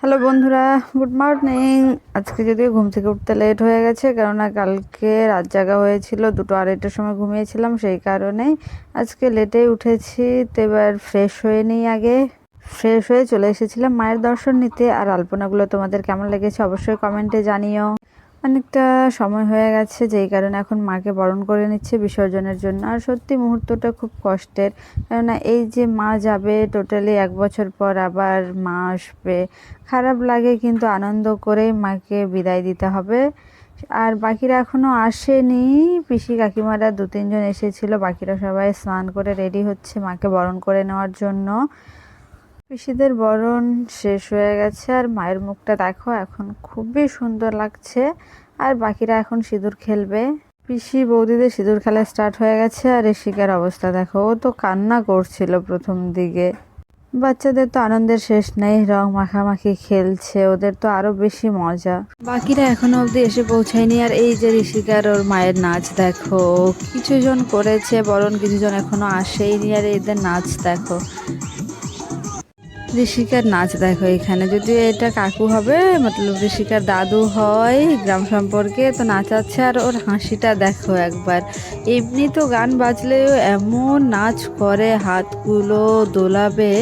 Hello বন্ধুরা, good morning. আজকে যদিও ঘুম থেকে উঠতে লেট হয়ে গেছে, কেননা কালকে রাত জাগা হয়েছিল, দুটো আড়াইটার সময় ঘুমিয়েছিলাম, সেই কারণে আজকে লেটেই উঠেছি, তো এবার ফ্রেশ হয়ে নিই আগে। ফ্রেশ হয়ে চলে এসেছিলাম মায়ের দর্শন নিতে, আর আলপনাগুলো তোমাদের কেমন লেগেছে অবশ্যই কমেন্টে জানিও। অনেকটা সময় হয়ে গেছে, যেই কারণে এখন মাকে বরণ করে নিচ্ছে বিসর্জনের জন্য। আর সত্যি মুহূর্তটা খুব কষ্টের। কেননা এই যে মা যাবে টোটালি এক বছর পর আবার মা আসবে, খারাপ লাগে কিন্তু আনন্দ করেই মাকে বিদায় দিতে হবে। আর বাকিরা এখনও আসেনি। পিসি কাকিমারা দু তিনজন এসেছিল, বাকিরা সবাই স্নান করে রেডি হচ্ছে মাকে বরণ করে নেওয়ার জন্য। পিসিদের বরণ শেষ হয়ে গেছে আর মায়ের মুখটা দেখো, এখন খুবই সুন্দর লাগছে। আর বাকিরা এখন সিঁদুর খেলবে। পিসি বৌদিদের সিঁদুর খেলা স্টার্ট হয়ে গেছে আর ঋষিকার অবস্থা দেখো, ও তো কান্না করছিল প্রথম দিকে। বাচ্চাদের তো আনন্দের শেষ নেই, রং মাখামাখি খেলছে, ওদের তো আরও বেশি মজা। বাকিরা এখনও অবধি এসে পৌঁছায়নি আর এই যে ঋষিকার ওর মায়ের নাচ দেখো কিছুজন করেছে, বরণ কিছুজন এখনও আসেইনি আর এদের নাচ দেখো। ঋষিকার নাচ দেখো এখানে। যদিও এটা কাকু হবে, মতলব ঋষিকার দাদু হয় গ্রাম সম্পর্কে, তো নাচাচ্ছে আর ওর হাসিটা দেখো একবার। এমনি তো গান বাজলেও এমন নাচ করে, হাতগুলো দোলাবে,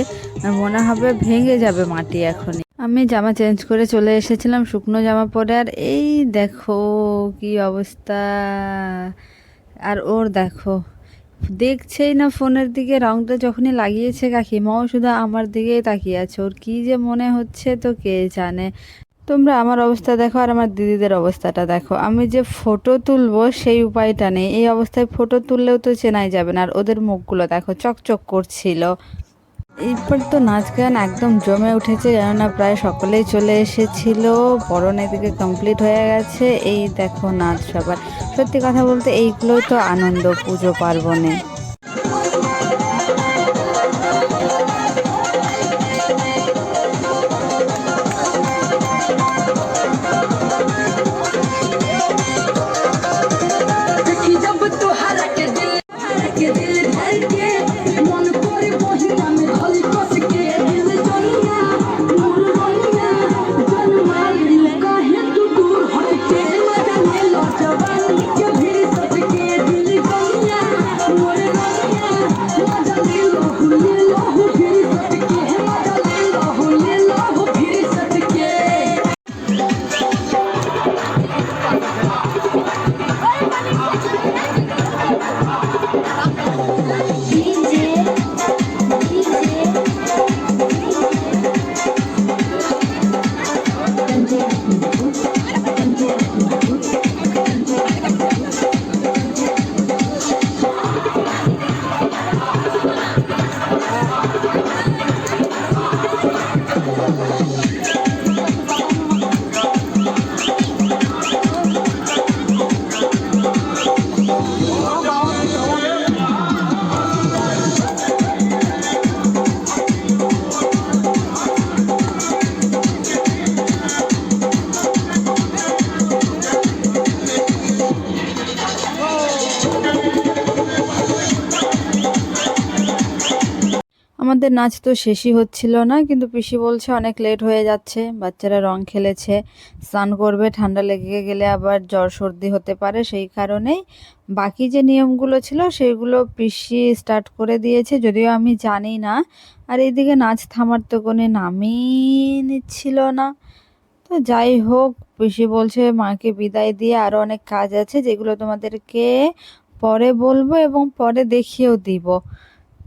মনে হবে ভেঙে যাবে মাটি এখনই। আমি জামা চেঞ্জ করে চলে এসেছিলাম শুকনো জামা পরে, আর এই দেখো কি অবস্থা। আর ওর দেখো দেখছেই না ফোনের দিকে রংটা যখনই লাগিয়েছে কাকিমাও শুধু আমার দিকেই তাকিয়ে আছে। ওর কী যে মনে হচ্ছে তো কে জানে। তোমরা আমার অবস্থা দেখো আর আমার দিদিদের অবস্থাটা দেখো। আমি যে ফটো তুলবো সেই উপায়টা নেই। এই অবস্থায় ফটো তুললেও তো চেনাই যাবে না। আর ওদের মুখগুলো দেখো, চকচক করছিল। এরপর তো নাচ গান একদম জমে উঠেছে, কেননা প্রায় সকলেই চলে এসেছিল। বরণ এদিকে কমপ্লিট হয়ে গেছে। এই দেখো নাচ সবার। সত্যি কথা বলতে এইগুলোই তো আনন্দ পুজো পার্বণে। আমাদের নাচ তো শেষই হচ্ছিল না, কিন্তু পিসি বলছে অনেক লেট হয়ে যাচ্ছে, বাচ্চারা রং খেলেছে, স্নান করবে, ঠান্ডা লেগে গেলে আবার জ্বর সর্দি হতে পারে, সেই কারণেই বাকি যে নিয়মগুলো ছিল সেগুলো পিসি স্টার্ট করে দিয়েছে, যদিও আমি জানি না। আর এইদিকে নাচ থামার তো কোনো নামই নিচ্ছিল না। তো যাই হোক, পিসি বলছে মাকে বিদায় দিয়ে আরও অনেক কাজ আছে, যেগুলো তোমাদেরকে পরে বলব এবং পরে দেখিয়েও দিব।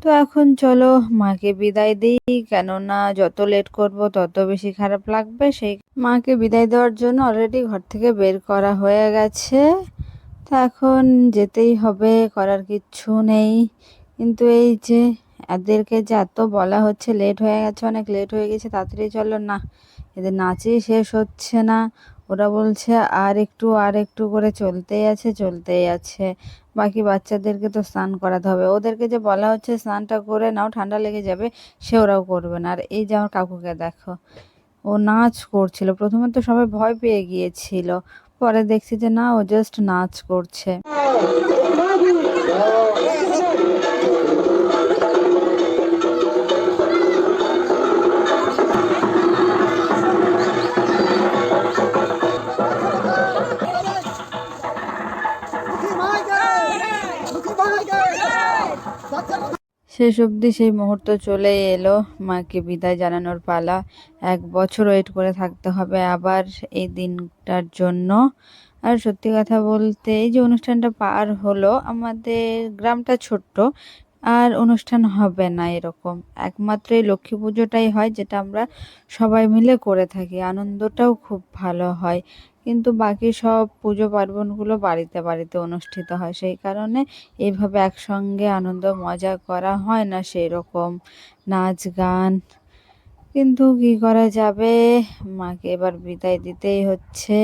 তো এখন চলো মাকে বিদায় দিই, কেননা যত লেট করব তত বেশি খারাপ লাগবে। সেই মাকে বিদায় দেওয়ার জন্য অলরেডি ঘর থেকে বের করা হয়ে গেছে। তো এখন যেতেই হবে, করার কিচ্ছু নেই। কিন্তু এই যে এদেরকে যে এত বলা হচ্ছে লেট হয়ে গেছে, অনেক লেট হয়ে গেছে, তাড়াতাড়ি চলো না। এদের নাচই শেষ হচ্ছে না। ওরা বলছে, আর একটু আর একটু করে চলতেই আছে চলতেই আছে। বাকি বাচ্চাদেরকে তো স্নান করাতে হবে। ওদেরকে যে বলা হচ্ছে, স্নানটা করে নাও, ঠান্ডা লেগে যাবে, সে ওরাও করবে না। আর এই যে আমার কাকুকে দেখো, ও নাচ করছিল। প্রথমে তো সবাই ভয় পেয়ে গিয়েছিল, পরে দেখছি যে না, ও জাস্ট নাচ করছে। শেষ অবধি সেই মুহূর্ত চলে এলো মাকে বিদায় জানানোর পালা। এক বছর ওয়েট করে থাকতে হবে আবার এই দিনটার জন্য। আর সত্যি কথা বলতে এই যে অনুষ্ঠানটা পার হলো, আমাদের গ্রামটা ছোট্ট, আর অনুষ্ঠান হবে না এরকম। একমাত্র এই লক্ষ্মী পুজোটাই হয়, যেটা আমরা সবাই মিলে করে থাকি। আনন্দটাও খুব ভালো হয়। কিন্তু বাকি সব পুজো পার্বণগুলো বাড়িতে বাড়িতে অনুষ্ঠিত হয়। সেই কারণে এইভাবে একসঙ্গে আনন্দ, মজা করা হয় না সেই রকম নাচ, গান, কিন্তু কি করা যাবে? মাকে এবার বিদায় দিতেই হচ্ছে।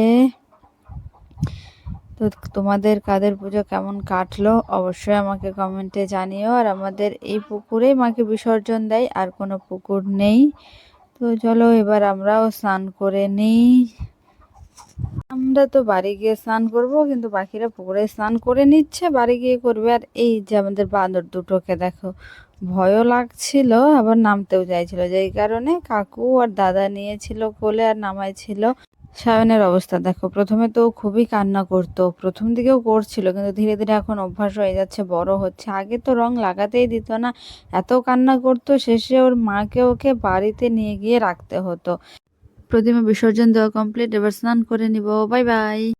তো তোমাদের কাদের পুজো কেমন কাটলো? অবশ্যই আমাকে কমেন্টে জানিও। আর আমাদের এই পুকুরেই মাকে বিসর্জন দেয়, আর কোনো পুকুর নেই। তো চলো এবার আমরাও স্নান করে নিই। আমরা তো বাড়ি গিয়ে স্নান করব, কিন্তু বাকিরা পুকুরে স্নান করে নিচ্ছে, বাড়ি গিয়ে করবে। আর এই যে আমাদের বাঁদর দুটোকে দেখো, ভয়ও লাগছিল, আবার নামতেও চাইছিল। যেই কারণে কাকু আর দাদা নিয়েছিল কোলে আর নামাইছিল। সায়নের অবস্থা দেখো, প্রথমে তো খুবই কান্না করতো, প্রথম দিকেও করছিল, কিন্তু ধীরে ধীরে এখন অভ্যাস হয়ে যাচ্ছে, বড় হচ্ছে। আগে তো রং লাগাতেই দিত না, এত কান্না করতো, শেষে ওর মাকে ওকে বাড়িতে নিয়ে গিয়ে রাখতে হতো। প্রতিমা বিসর্জন দেওয়া কমপ্লিট এবার স্নান করে নিব। Bye bye.